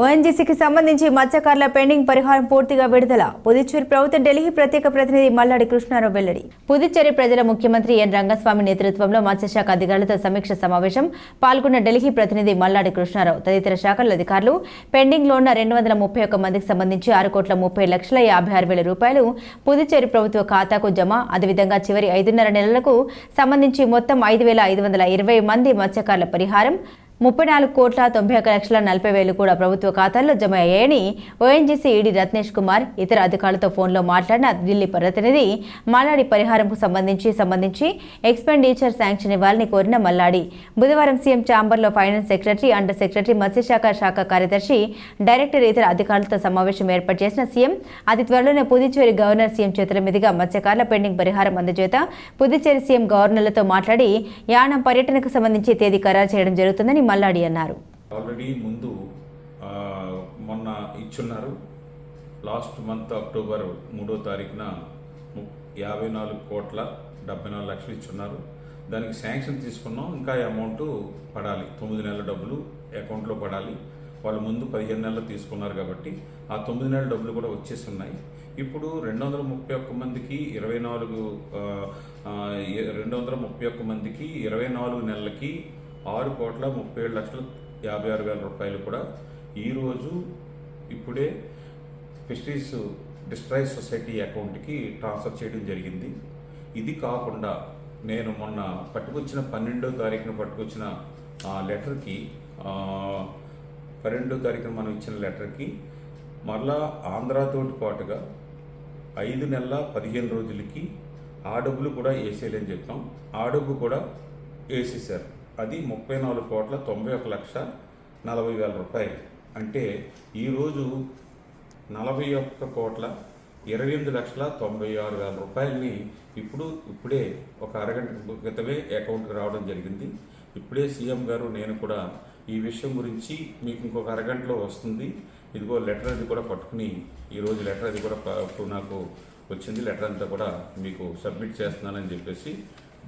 ఓఎన్జీసీకి సంబంధించి మత్స్యకారుల పెండింగ్ పరిహారం పూర్తిగా విడుదల. పుదుచ్చేరి ప్రభుత్వం ఢిల్లీ ప్రత్యేక ప్రతినిధి మల్లాడి కృష్ణారావు వెల్లడి. పుదుచ్చేరి ప్రజల ముఖ్యమంత్రి ఎన్ రంగస్వామి నేతృత్వంలో మత్స్యశాఖ అధికారులతో సమీక్ష సమావేశం పాల్గొన్న ఢిల్లీ ప్రతినిధి మల్లాడి కృష్ణారావు. తదితర శాఖల అధికారులు పెండింగ్లో ఉన్న రెండు వందల ముప్పై ఒక్క మందికి సంబంధించి ఆరు కోట్ల ముప్పై లక్షల యాభై ఆరు వేల రూపాయలు పుదుచ్చేరి ప్రభుత్వ ఖాతాకు జమ. అదేవిధంగా చివరి ఐదున్నర నెలలకు సంబంధించి మొత్తం ఐదు వేల ఐదు వందల ఇరవై మంది మత్స్యకారుల పరిహారం ముప్పై నాలుగు కోట్ల తొంభై ఒక లక్షల నలభై వేలు కూడా ప్రభుత్వ ఖాతాల్లో జమ అయ్యాయని ఓఎన్జీసీ ఈడీ రత్నేష్ కుమార్ ఇతర అధికారులతో ఫోన్లో మాట్లాడిన ఢిల్లీ ప్రతినిధి మల్లాడి పరిహారంకు సంబంధించి సంబంధించి ఎక్స్పెండిచర్ శాంక్షన్ ఇవ్వాలని కోరిన మల్లాడి బుధవారం సీఎం ఛాంబర్లో ఫైనాన్స్ సెక్రటరీ అండర్ సెక్రటరీ మత్స్యశాఖ శాఖ కార్యదర్శి డైరెక్టర్ ఇతర అధికారులతో సమావేశం ఏర్పాటు చేసిన సీఎం అతి త్వరలోనే పుదుచ్చేరి గవర్నర్ సీఎం చేతుల మీదుగా మత్స్యకారుల పెండింగ్ పరిహారం అందజేత పుదుచ్చేరి సీఎం గవర్నర్లతో మాట్లాడి యానం పర్యటనకు సంబంధించి తేదీ ఖరారు చేయడం జరుగుతుందని మల్లాడి అన్నారు. ఆల్రెడీ ముందు మొన్న ఇచ్చున్నారు. లాస్ట్ మంత్ అక్టోబర్ మూడో తారీఖున ము- యాభై నాలుగు కోట్ల డెబ్బై నాలుగు లక్షలు ఇచ్చున్నారు. దానికి శాంక్షన్ తీసుకున్నాం. ఇంకా అమౌంట్ పడాలి. తొమ్మిది నెలల డబ్బులు అకౌంట్లో పడాలి. వాళ్ళు ముందు పదిహేను నెలలు తీసుకున్నారు కాబట్టి ఆ తొమ్మిది నెలల డబ్బులు కూడా వచ్చేసి ఉన్నాయి ఇప్పుడు రెండు వందల ముప్పై ఒక్క మందికి ఇరవై నాలుగు రెండు వందల ముప్పై ఒక్క మందికి ఇరవై నాలుగు నెలలకి ఆరు కోట్ల ముప్పై ఏడు లక్షల యాభై ఆరు వేల రూపాయలు కూడా ఈరోజు ఇప్పుడే ఫిషరీస్ డిస్ట్రైజ్ సొసైటీ అకౌంట్కి ట్రాన్స్ఫర్ చేయడం జరిగింది. ఇది కాకుండా నేను మొన్న పట్టుకొచ్చిన పన్నెండో తారీఖున పట్టుకొచ్చిన ఆ లెటర్కి పన్నెండో తారీఖున మనం ఇచ్చిన లెటర్కి మరలా ఆంధ్రాతోటి పాటుగా ఐదు నెలల పదిహేను రోజులకి ఆ డబ్బులు కూడా వేసేయాలని చెప్పాం. ఆ డబ్బు కూడా వేసేసారు అది ముప్పై నాలుగు కోట్ల తొంభై ఒక లక్ష నలభై వేల రూపాయలు. అంటే ఈరోజు నలభై ఒక్క కోట్ల ఇరవై ఎనిమిది లక్షల తొంభై ఆరు వేల రూపాయలని ఇప్పుడు ఇప్పుడే ఒక అరగంట క్రితమే అకౌంట్కి రావడం జరిగింది. ఇప్పుడే సీఎం గారు నేను కూడా ఈ విషయం గురించి మీకు ఇంకొక అరగంటలో వస్తుంది. ఇదిగో లెటర్ అది కూడా పట్టుకుని ఈరోజు లెటర్ అది కూడా నాకు వచ్చింది. లెటర్ అంతా కూడా మీకు సబ్మిట్ చేస్తున్నానని చెప్పేసి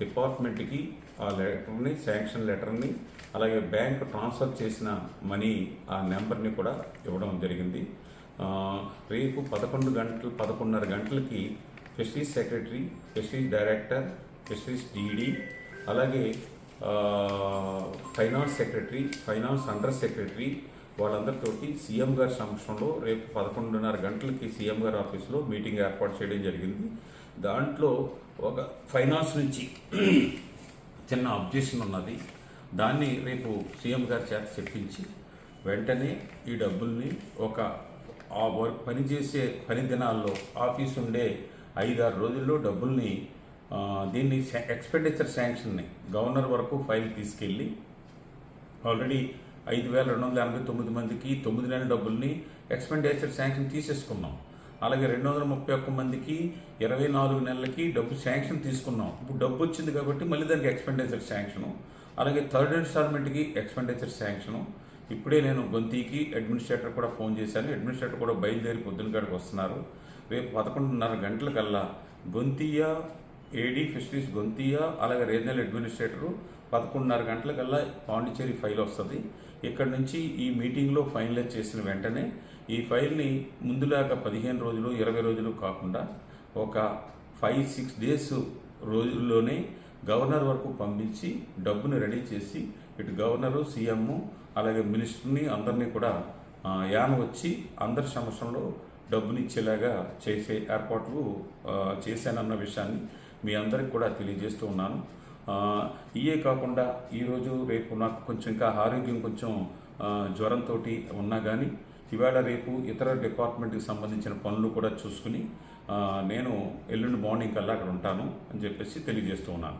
డిపార్ట్మెంట్కి ఆ లెటర్ని శాంక్షన్ లెటర్ని అలాగే బ్యాంక్ ట్రాన్స్ఫర్ చేసిన మనీ ఆ నెంబర్ని కూడా ఇవ్వడం జరిగింది. రేపు పదకొండు గంటలు పదకొండున్నర గంటలకి fisheries secretary fisheries director fisheries DD అలాగే finance secretary finance under secretary వాళ్ళందరితోటి CM గారి సమక్షంలో రేపు పదకొండున్నర గంటలకి సీఎం గారి ఆఫీస్లో మీటింగ్ ఏర్పాటు చేయడం జరిగింది. దాంట్లో ఒక ఫైనాన్స్ నుంచి చిన్న అబ్జెక్షన్ ఉన్నది. దాన్ని రేపు సీఎం గారి చేత చెప్పించి వెంటనే ఈ డబ్బుల్ని ఒక ఆ వర్క్ పనిచేసే పని దినాల్లో ఆఫీస్ ఉండే ఐదారు రోజుల్లో డబ్బుల్ని దీన్ని ఎక్స్పెండిచర్ శాంక్షన్ని గవర్నర్ వరకు ఫైల్ తీసుకెళ్ళి ఆల్రెడీ ఐదు వేల రెండు వందల ఎనభై తొమ్మిది మందికి తొమ్మిది నెలల డబ్బుల్ని ఎక్స్పెండిచర్ శాంక్షన్ తీసేసుకున్నాం. అలాగే రెండు వందల ముప్పై ఒక్క మందికి ఇరవై నాలుగు నెలలకి డబ్బు శాంక్షన్ తీసుకున్నాం. ఇప్పుడు డబ్బు వచ్చింది కాబట్టి మళ్ళీ దానికి ఎక్స్పెండిచర్ శాంక్షను. అలాగే థర్డ్ ఇన్స్టాల్మెంట్కి ఎక్స్పెండిచర్ శాంక్షను. ఇప్పుడే నేను గొంతీకి అడ్మినిస్ట్రేటర్ కూడా ఫోన్ చేశాను. అడ్మినిస్ట్రేటర్ కూడా బయలుదేరి పొద్దున కాడికి వస్తున్నారు. రేపు పదకొండున్నర గంటలకల్లా గొంతియా ఏడీ ఫిషరీస్ గొంతియా అలాగే రీజనల్ అడ్మినిస్ట్రేటరు పదకొండున్నర గంటలకల్లా పాండిచేరి ఫైల్ వస్తుంది. ఇక్కడ నుంచి ఈ మీటింగ్లో ఫైనలైజ్ చేసిన వెంటనే ఈ ఫైల్ని ముందులాగా పదిహేను రోజులు ఇరవై రోజులు కాకుండా ఒక ఫైవ్ సిక్స్ డేస్ రోజుల్లోనే గవర్నర్ వరకు పంపించి డబ్బుని రెడీ చేసి ఇటు గవర్నరు సీఎం అలాగే మినిస్టర్ని అందరినీ కూడా ఆ, యాన వచ్చి అందరి సమక్షంలో డబ్బుని ఇచ్చేలాగా చేసే ఏర్పాట్లు చేశానన్న విషయాన్ని మీ అందరికి కూడా తెలియజేస్తూ ఉన్నాను. ఇయే కాకుండా ఈరోజు రేపు నాకు కొంచెం ఇంకా ఆరోగ్యం కొంచెం జ్వరంతో ఉన్నా కానీ ఇవాళ రేపు ఇతర డిపార్ట్మెంట్కి సంబంధించిన పనులు కూడా చూసుకుని నేను ఎల్లుండి మార్నింగ్ కల్లా అక్కడ ఉంటాను అని చెప్పేసి తెలియజేస్తూ ఉన్నాను.